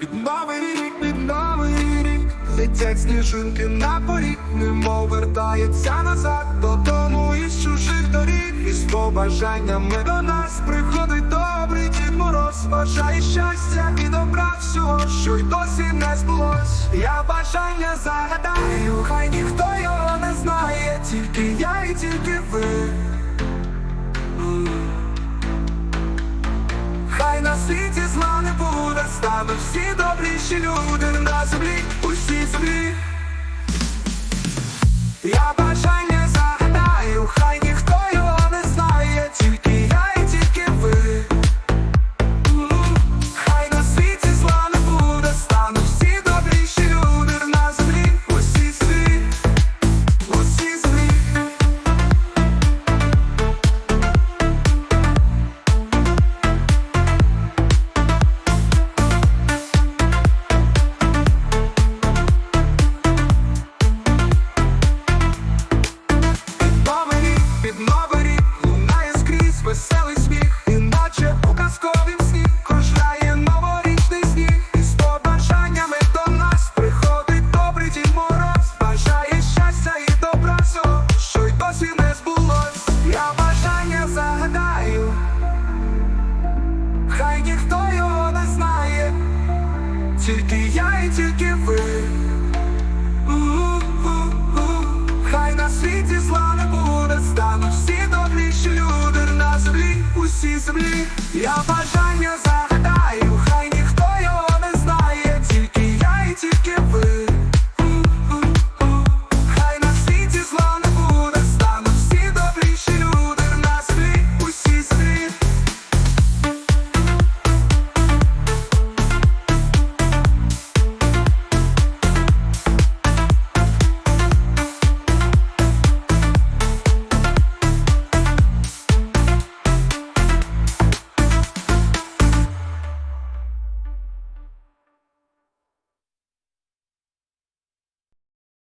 під новий рік, під новий рік Летять сніжинки на поріг, немов вертається назад Додому із чужих доріг. І з побажаннями до нас приходить добрий Дід Мороз. Бажає щастя і добра всього, що й досі не збулось Я бажання загадаю, хай ніхто його не знає Тільки я і тільки ви стануть всі добріші люди на землі, усі землі. Я тільки я і тільки ви. Хай на світі зла не буде, стануть всі добріші люди на землі, усі землі. Я бажаю.